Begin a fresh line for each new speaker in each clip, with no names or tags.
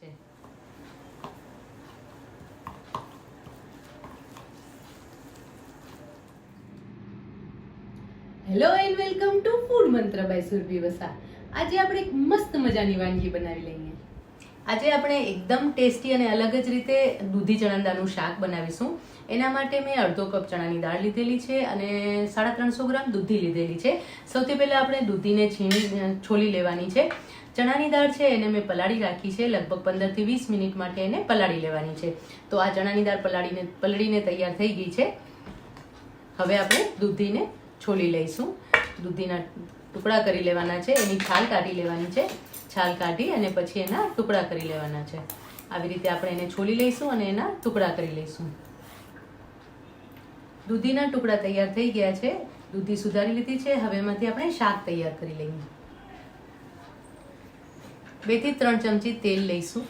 છે. Hello and welcome to Food Mantra by Surabhi Vasa આજે આપણે એક મસ્ત મજાની વાનગી બનાવી લઈએ. આજે આપણે એકદમ ટેસ્ટી અને અલગ જ રીતે દૂધી ચણાદાનું શાક બનાવીશું. એના માટે મેં અડધો કપ ચણાની દાળ લીધેલી છે અને સાડા ત્રણસો ગ્રામ દૂધી લીધેલી છે. સૌથી પહેલાં આપણે દૂધીને છીણી છોલી લેવાની છે. ચણાની દાળ છે એને મેં પલાળી રાખી છે. લગભગ પંદરથી વીસ મિનિટ માટે એને પલાળી લેવાની છે. તો આ ચણાની દાળ પલાળીને, પલળીને તૈયાર થઈ ગઈ છે. હવે આપણે દૂધીને છોલી લઈશું. દૂધીના ટુકડા કરી લેવાના છે. એની છાલ કાઢી લેવાની છે. છાલ કાઢી અને પછી એના ટુકડા કરી લેવાના છે. આવી રીતે આપણે એને છોલી લઈશું અને એના ટુકડા કરી લઈશું. દૂધીના ટુકડા તૈયાર થઈ ગયા છે. દૂધી સુધારી લીધી છે. હવે એમાંથી આપણે શાક તૈયાર કરી લઈએ. બેથી ત્રણ ચમચી તેલ લઈશું.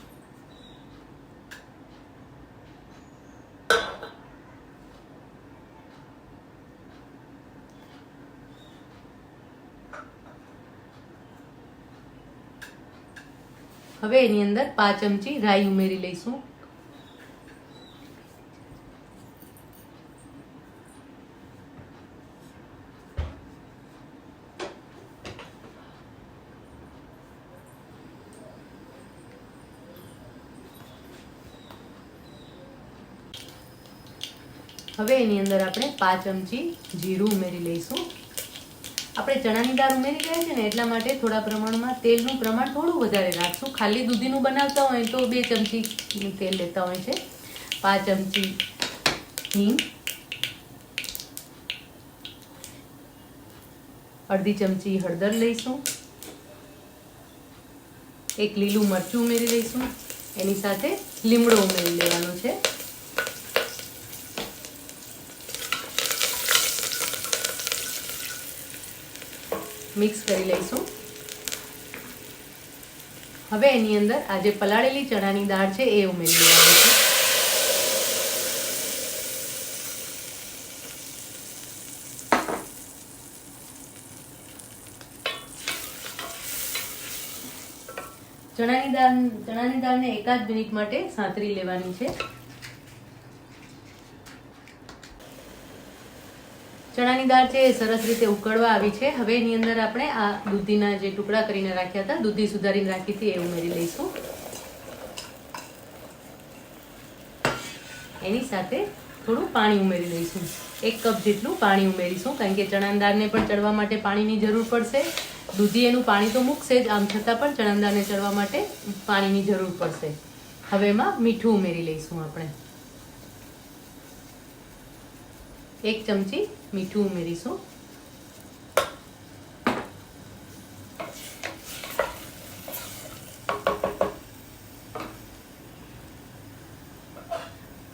હવે એની અંદર પાંચ ચમચી રાઈ ઉમેરી લઈશું. હવે એની અંદર આપણે પાંચ ચમચી જીરું ઉમેરી લઈશું. આપણે ચણાની દાળ ઉમેરી ગયા છે ને, એટલા માટે થોડા પ્રમાણમાં તેલનું પ્રમાણ થોડું વધારે રાખશું. ખાલી દૂધીનું બનાવતા હોય તો બે ચમચી તેલ લેતા હોય છે. પાંચ ચમચી હિંગ, અડધી ચમચી હળદર લઈશું. એક લીલું મરચું ઉમેરી લઈશું. એની સાથે લીમડો ઉમેરી લેવાનો છે. મિક્સ કરી લઈશું. હવે એની અંદર આજે પલાળેલી ચણાની દાળ છે એ ઉમેરી દેવાની છે ચણાની દાળ, ચણાની દાળને એકાદ મિનિટ માટે સાંતરી લેવાની છે. ચણાની દાળ છે એ સરસ રીતે ઉકળવા આવી છે. હવે એની અંદર આપણે આ દૂધીના જે ટુકડા કરીને રાખ્યા હતા, દૂધી સુધારીને રાખી હતી, એ ઉમેરી લઈશું. એની સાથે થોડું પાણી ઉમેરી લઈશું. એક કપ જેટલું પાણી ઉમેરીશું, કારણ કે ચણાની દાળને પણ ચડવા માટે પાણીની જરૂર પડશે. દૂધી એનું પાણી તો મૂકશે જ, આમ છતાં પણ ચણાની દાળને ચડવા માટે પાણીની જરૂર પડશે. હવે એમાં મીઠું ઉમેરી લઈશું આપણે. એક ચમચી મીઠું ઉમેરીશું.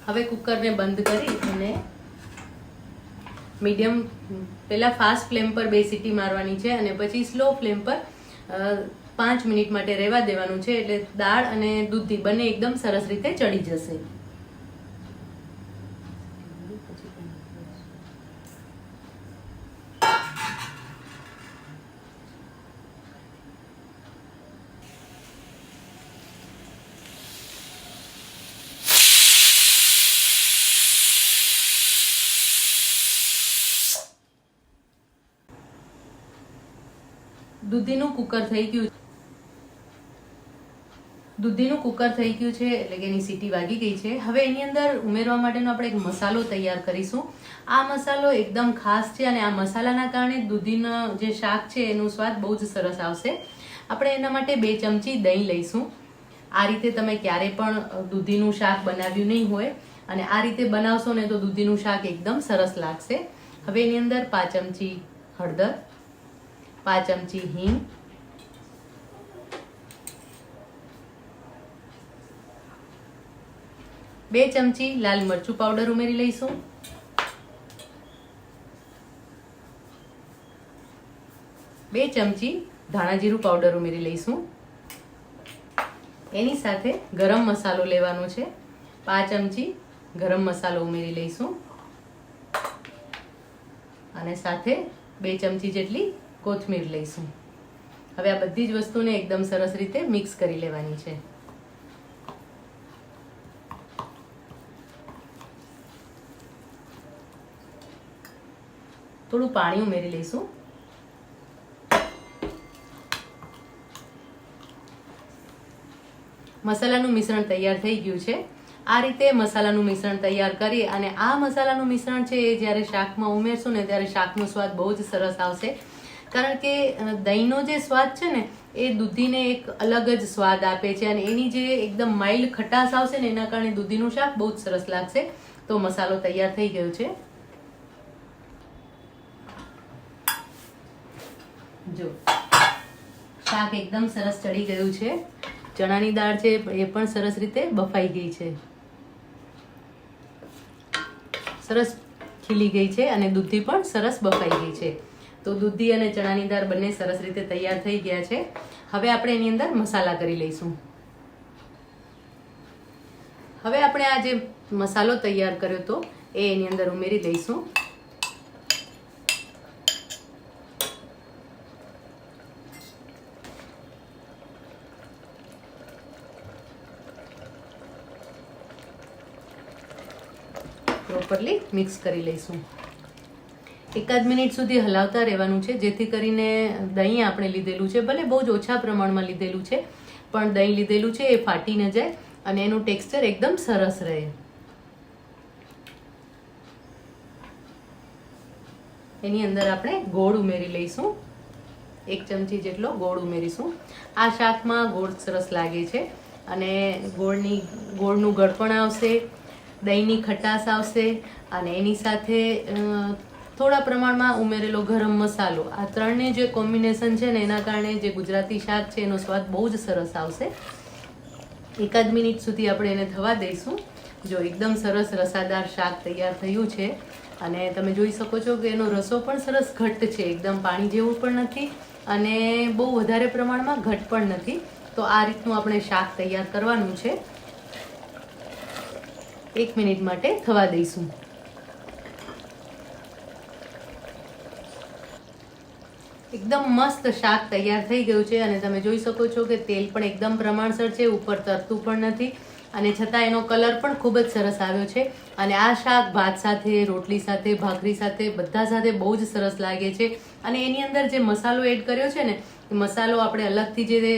હવે કુકરને બંધ કરી અને મીડિયમ, પહેલાં ફાસ્ટ ફ્લેમ પર બે સીટી મારવાની છે અને પછી સ્લો ફ્લેમ પર પાંચ મિનિટ માટે રહેવા દેવાનું છે એટલે દાળ અને દૂધી બંને એકદમ સરસ રીતે ચડી જશે. દૂધીનું કુકર થઈ ગયું દૂધીનું કુકર થઈ ગયું છે એટલે કે એની સીટી વાગી ગઈ છે. હવે એની અંદર ઉમેરવા માટેનો આપણે એક મસાલો તૈયાર કરીશું. આ મસાલો એકદમ ખાસ છે અને આ મસાલાના કારણે દૂધીનો જે શાક છે એનું સ્વાદ બહુ જ સરસ આવશે. આપણે એના માટે બે ચમચી દહીં લઈશું. આ રીતે તમે ક્યારે પણ દૂધીનું શાક બનાવ્યું નહીં હોય અને આ રીતે બનાવશો ને તો દૂધીનું શાક એકદમ સરસ લાગશે. હવે એની અંદર પાંચ ચમચી હળદર પાંચ ચમચી હિંગ. બે ચમચી લાલ મરચું પાવડર ઉમેરી લઈશું. બે ચમચી ધાણા જીરું પાવડર ઉમેરી લઈશું. એની સાથે ગરમ મસાલો લેવાનો છે. પાંચ ચમચી ગરમ મસાલો ઉમેરી લઈશું. અને સાથે બે ચમચી જેટલી કોથમીર લઈશું. હવે આ બધી જ વસ્તુને એકદમ સરસ રીતે મિક્સ કરી લેવાની છે. થોડું પાણી ઉમેરી લઈશું. મસાલાનું મિશ્રણ તૈયાર થઈ ગયું છે. આ રીતે મસાલાનું મિશ્રણ તૈયાર કરી અને આ મસાલાનું મિશ્રણ છે એ જ્યારે શાકમાં ઉમેરશું ને ત્યારે શાકનો સ્વાદ બહુ જ સરસ આવશે. કારણ કે દહીંનો જે સ્વાદ છે ને, એ દૂધીને એક અલગ જ સ્વાદ આપે છે અને એની જે એકદમ માઇલ્ડ ખટાશ આવશે ને, એના કારણે દૂધીનું શાક બહુ જ સરસ લાગશે. તો મસાલો તૈયાર થઈ ગયો છે. જો, શાક એકદમ સરસ ચડી ગયું છે. ચણાની દાળ છે, એ પણ સરસ રીતે બફાઈ ગઈ છે. સરસ ખીલી ગઈ છે અને દૂધી પણ સરસ બફાઈ ગઈ છે. તો દૂધી અને ચણાની દાળ બંને સરસ રીતે તૈયાર થઈ ગયા છે. હવે આપણે એની અંદર મસાલા કરી લઈશું. હવે આપણે આ જે મસાલો તૈયાર કર્યો તો એની અંદર ઉમેરી દઈશું. પ્રોપરલી મિક્સ કરી લઈશું. એકાદ મિનિટ સુધી હલાવતા રહેવાનું છે, જેથી કરીને દહીં આપણે લીધેલું છે, ભલે બહુ જ ઓછા પ્રમાણમાં લીધેલું છે, પણ દહીં લીધેલું છે એ ફાટી ન જાય અને એનું ટેક્સચર એકદમ સરસ રહે. એની અંદર આપણે ગોળ ઉમેરી લઈશું. એક ચમચી જેટલો ગોળ ઉમેરીશું. આ શાકમાં ગોળ સરસ લાગે છે અને ગોળની, ગોળનું ગળપણ આવશે, દહીંની ખટાશ આવશે અને એની સાથે થોડા પ્રમાણમાં ઉમેરેલો ગરમ મસાલો. આ ત્રણની જે કોમ્બિનેશન છે ને એના કારણે જે ગુજરાતી શાક છે એનો સ્વાદ બહુ જ સરસ આવશે. એકાદ મિનિટ સુધી આપણે એને થવા દઈશું. જો એકદમ સરસ રસાદાર શાક તૈયાર થયું છે અને તમે જોઈ શકો છો કે એનો રસો પણ સરસ ઘટ્ટ છે. એકદમ પાણી જેવું પણ નથી અને બહુ વધારે પ્રમાણમાં ઘટ પણ નથી. તો આ રીતનું આપણે શાક તૈયાર કરવાનું છે. એક મિનિટ માટે થવા દઈશું. એકદમ મસ્ત શાક તૈયાર થઈ ગયું છે અને તમે જોઈ શકો છો કે તેલ પણ એકદમ પ્રમાણસર છે, ઉપર તરતું પણ નથી અને છતાં એનો કલર પણ ખૂબ જ સરસ આવ્યો છે અને આ શાક ભાત સાથે, રોટલી સાથે, ભાખરી સાથે બધા સાથે બહુ જ સરસ લાગે છે અને એની અંદર જે મસાલો એડ કર્યો છે ને, એ મસાલો આપણે અલગથી જે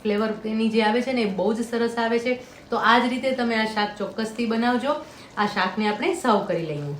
ફ્લેવર એની જે આવે છે ને એ બહુ જ સરસ આવે છે. તો આ જ રીતે તમે આ શાક ચોક્કસથી બનાવજો. આ શાકને આપણે સર્વ કરી લઈએ.